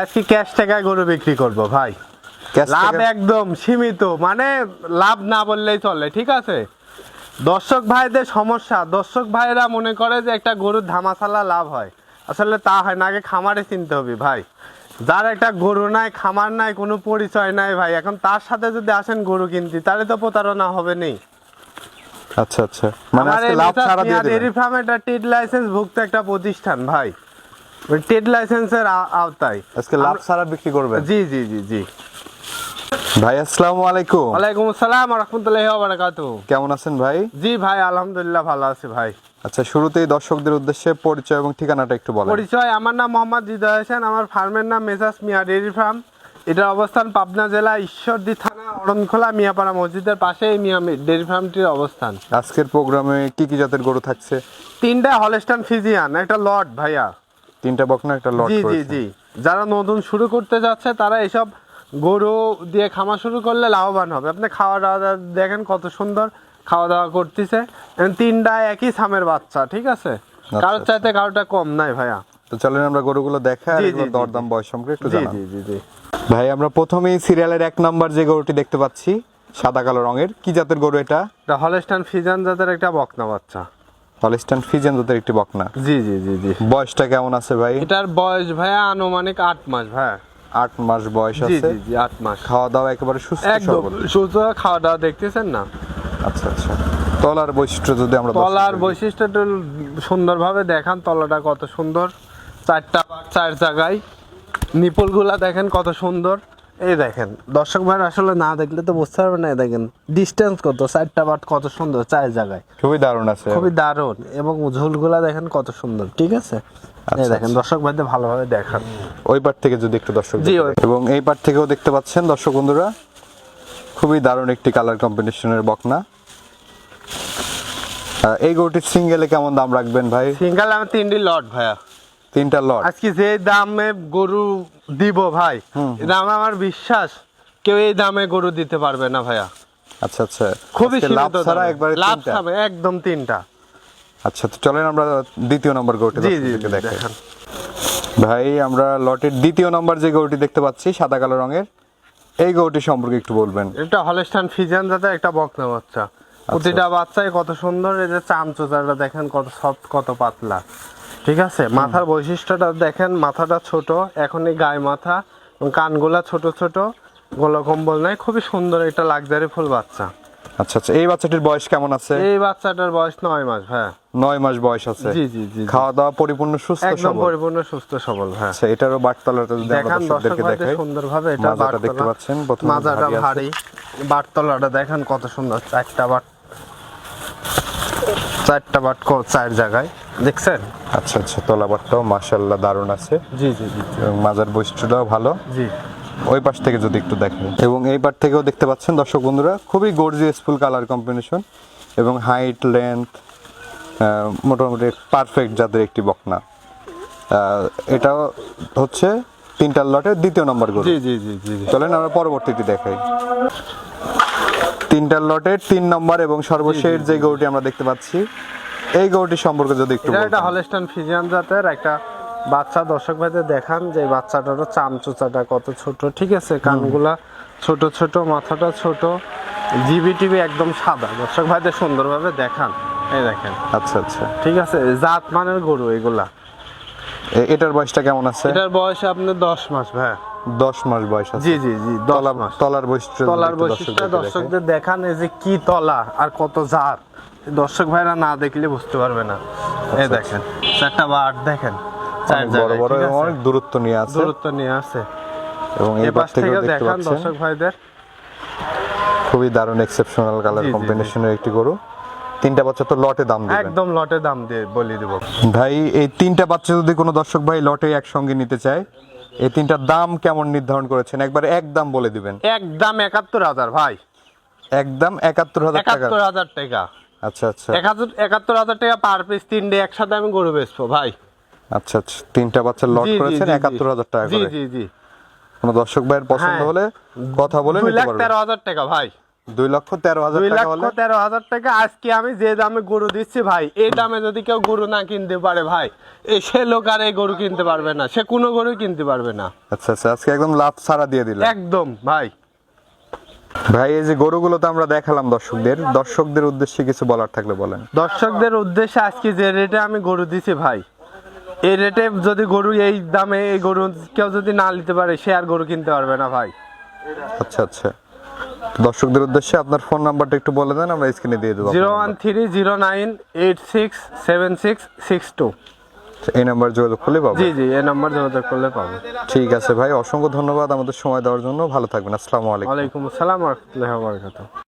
আজকে ক্যাশ টাকায় গরু বিক্রি করব ভাই। লাভ একদম সীমিত মানে লাভ না বললেই চলে ঠিক আছে? দর্শক ভাইদের সমস্যা দর্শক ভাইরা মনে করে যে একটা গরুর ধামাসালা লাভ হয়। আসলে তা হয় না আগে খামারে চিনতে হবে ভাই। যার একটা গরু নাই খামার নাই কোনো পরিচয় নাই ভাই। এখন তার সাথে যদি আসেন গরু কিনতে তাহলে তো প্রতারণা হবে নেই। আচ্ছা আচ্ছা। মানে আজকে লাভ ছাড়া দিয়ে দিবেন। ফার্ম একটা টেড লাইসেন্স ভুক্ত একটা প্রতিষ্ঠান ভাই। টেড লাইসেন্সের আওতায়। আজকে লাভ ছাড়া বিক্রি করবেন? জি জি জি জি। ভাই আসসালামু আলাইকুম। ওয়ালাইকুম আসসালাম রহমতুল্লাহি বারাকাতু কেমন আছেন ভাই? জি ভাই আলহামদুলিল্লাহ ভালো আছি ভাই। আচ্ছা শুরুতেই দর্শকদের উদ্দেশ্যে পরিচয় এবং ঠিকানাটা একটু বলেন। পরিচয় আমার নাম মোহাম্মদ হৃদয় হোসেন আমার ফার্মের নাম মেসাস মিয়া ডেয়ারি ফার্ম। এটার অবস্থান পাবনা জেলা ঈশ্বরদী থানা অরণখোলা মিয়াপাড়া মসজিদের পাশে মিয়া ডেয়ারি ফার্মটির অবস্থান। আজকের প্রোগ্রামে কি কি জাতের গরু থাকছে? তিনটা হলস্টান ফিজিয়ান একটা লট ভাইয়া। তিনটা বকনা একটা লট জি জি জি। যারা নতুন শুরু করতে যাচ্ছে তারা এসব গরু দিয়ে খামা শুরু করলে লাভবান হবে। আপনি খাওয়া দাওয়া দেখেন কত সুন্দর খাওয়া দাওয়া করতেছে তিনটা একই সামের বাচ্চা ঠিক আছে? কারোর আচ্ছা। চাইতে কারোটা কম নাই ভাইয়া। তো চলেন আমরা গরুগুলো দেখা দরদাম বয়স সম্পর্কে একটু জি জি জি জি। ভাই আমরা প্রথমেই সিরিয়ালের এক নাম্বার যে গরুটি দেখতে পাচ্ছি সাদা কালো রঙের। কি জাতের গরু এটা? এটা হলস্টান ফিজান জাতের একটা বকনা বাচ্চা। হলিস্টান ফিজেন জাতের একটি বকনা। জি জি জি জি। বয়সটা কেমন আছে ভাই? এটার বয়স ভাইয়া আনুমানিক আট মাস ভাইয়া। আট মাস বয়স আছে। জি জি আট মাস। খাওয়া দাওয়া একেবারে সুস্থ একদম সুস্থ খাওয়া দাওয়া দেখতেছেন না? আচ্ছা আচ্ছা। তলার বৈশিষ্ট্য যদি আমরা তলার দর্শকদের দিই। বৈশিষ্ট্য একটু সুন্দরভাবে দেখান তলাটা কত সুন্দর। চারটা চার জায়গায়। নিপলগুলা দেখেন কত সুন্দর। এই দেখেন দর্শক ভাই আসলে না দেখলে তো বুঝতে পারবে না দেখেন ডিস্টেন্স কত চারটা বাট কত সুন্দর চার জায়গায়। খুবই দারুণ আছে। খুবই দারুণ এবং ঝুলগুলা দেখেন কত সুন্দর ঠিক আছে? এই আচ্ছা, দেখেন দর্শক ভাইদের ভালোভাবে দেখান। ওই পার থেকে যদি একটু দর্শক জি, এবং এই পার থেকেও দেখতে পাচ্ছেন দর্শক বন্ধুরা খুবই দারুণ একটি কালার কম্বিনেশনের বকনা। এই গরুটির সিঙ্গেলে কেমন দাম রাখবেন ভাই? সিঙ্গেল আমার তিনটি লট ভাইয়া। তিনটা লট। আজকে যে দামে গরু দিব ভাই দাম আমার বিশ্বাস কেউ এই দামে গরু দিতে পারবে না ভাইয়া। আচ্ছা আচ্ছা। খুবই লাভ ছাড়া। একবারে লাভ ছাড়া একদম তিনটা। আচ্ছা তো চলেন আমরা দ্বিতীয় নম্বর গরুটি দেখান। ভাই আমরা লটের দ্বিতীয় নম্বর যে গরুটি দেখতে পাচ্ছি সাদা কালো রঙের এই গরুটি সম্পর্কে একটু বলবেন। এটা হলস্টান ফিজান যাতে একটা বকনা বাচ্চা। প্রতিটা বাচ্চাই কত সুন্দর এই যে চামচোচাটা দেখেন কত সফট কত পাতলা। ঠিক আছে? মাথার বৈশিষ্ট্যটা দেখেন মাথাটা ছোট এখনই গায়ে মাথা কানগুলা ছোট ছোট গোলা কম্বল নাই খুবই সুন্দর একটা লাক্সারি ফুল বাচ্চা। আচ্ছা আচ্ছা এই বাচ্চাটির বয়স কেমন আছে? এই বাচ্চাটার বয়স নয় মাস হ্যাঁ নয় মাস বয়স আছে। জি জি জি। খাওয়া দাওয়া পরিপূর্ণ সুস্থ একদম পরিপূর্ণ সুস্থ সবল হ্যাঁ আচ্ছা এটারও বাটতলাটা যদি দেখান দর্শক দর্শকদেরকে দেখাই। সুন্দরভাবে এটা বাটতলা। দেখতে পাচ্ছেন প্রথমে মাজাটা ভারী ভারী। বাটতলাটা দেখেন কত সুন্দর চারটা বাট চারটা বাট কো- চার জায়গায়। দেখছেন? আচ্ছা আচ্ছা তলাবারটাও মাশাল্লাহ দারুণ আছে। জি জি জি। এবং মাজার বৈশিষ্ট্যটাও ভালো। জি। ওই পাশ থেকে যদি একটু দেখেন। এবং এই পাশ থেকেও দেখতে পাচ্ছেন দর্শক বন্ধুরা খুবই গর্জিয়াস ফুল কালার কম্বিনেশন এবং হাইট লেন্থ মোটামুটি পারফেক্ট যাদের একটি বকনা। এটাও হচ্ছে তিনটার লটের দ্বিতীয় নম্বর গরু। জি জি জি জি জি। চলেন আমরা পরবর্তীটি দেখাই। তিনটার লটের তিন নম্বর এবং সর্বশেষ যে গরুটি আমরা দেখতে পাচ্ছি এই গরুটি সম্পর্কে যদি একটু এটা। হলস্টান ফিজিয়ান জাতের একটা বাচ্চা। দর্শক ভাইদের দেখান যে বাচ্চাটারও চামচুচাটা কত ছোট। ঠিক আছে কানগুলা ছোট ছোট মাথাটা ছোট জিবি টিভি একদম সাদা। দর্শক ভাইদের সুন্দরভাবে দেখান। এই দেখেন। আচ্ছা আচ্ছা। ঠিক আছে জাত মানের গরু এগুলা। এটার বয়সটা কেমন আছে? এটার বয়স আপনার দশ মাস ভাই। দশ মাস বয়স জি জি জি তলা মাস। তলার বৈশিষ্ট্য তলার বৈশিষ্ট্য দর্শকদের দেখান। যে কি তলা আর কত জাত দর্শক ভাইরা না দেখলে বুঝতে পারবে না। এই দেখেন চারটা দেখেন বড় বড় অনেক দূরত্ব নিয়ে আছে। দূরত্ব নিয়ে আছে। এবং এই পাশ থেকে দেখান দর্শক ভাইদের। খুবই দারুণ এক্সেপশনাল কালার। কম্বিনেশনের একটি গরু। তিনটা বাচ্চা তো লটে দাম দিবেন। একদম লটে দাম দিয়ে বলি দিব। ভাই এই তিনটা বাচ্চা যদি কোনো দর্শক ভাই লটে একসঙ্গে নিতে চায় এই তিনটার দাম কেমন নির্ধারণ করেছেন? একবার এক দাম বলে দিবেন। একদম একাত্তর হাজার ভাই। একদম একাত্তর হাজার টাকা। একাত্তর হাজার টাকা। আচ্ছা আচ্ছা। একাত্তর একাত্তর হাজার টাকা পার পিস তিনটে একসাথে আমি গরু বেচবো ভাই। আচ্ছা আচ্ছা। তিনটা বাচ্চা লট করেছেন। একাত্তর হাজার টাকা জি জি জি। কোনো দর্শক ভাইয়ের পছন্দ হ্যাঁ। হলে কথা বলে নিতে লাখ পারবেন। তেরো হাজার টাকা ভাই। দুই লক্ষ তেরো হাজার দুই লক্ষ তেরো হাজার টাকা। আজকে আমি যে দামে গরু দিচ্ছি ভাই এই দামে যদি কেউ গরু না কিনতে পারে ভাই সে লোক আর এই গরু কিনতে পারবে না। সে কোনো গরু কিনতে পারবে না। আচ্ছা আচ্ছা আজকে একদম লাভ ছাড়া দিয়ে দিলেন। একদম ভাই। ভাই এই যে গরুগুলো তো আমরা দেখালাম দর্শকদের। দর্শকদের উদ্দেশ্যে কিছু বলার থাকলে বলেন। দর্শকদের উদ্দেশ্যে আজকে যে রেটে আমি গরু দিছি ভাই এই রেটে যদি গরু এই দামে এই গরু কেউ যদি না নিতে পারে সে আর গরু কিনতে পারবে না ভাই। আচ্ছা আচ্ছা। দর্শকদের উদ্দেশ্যে আপনার ফোন নাম্বারটা একটু বলে দেন আমরা স্ক্রিনে দিয়ে দেবো zero one three zero nine eight six seven six six two. এই নাম্বার যোগাযোগ করলে পাবো। জি জি এই নাম্বার যোগাযোগ করলে পাবো। ঠিক আছে ভাই অসংখ্য ধন্যবাদ আমাদের সময় দেওয়ার জন্য। ভালো থাকবেন আসসালামু আলাইকুম। ওয়ালাইকুম আসসালাম রহমতুল্লাহ বরকাত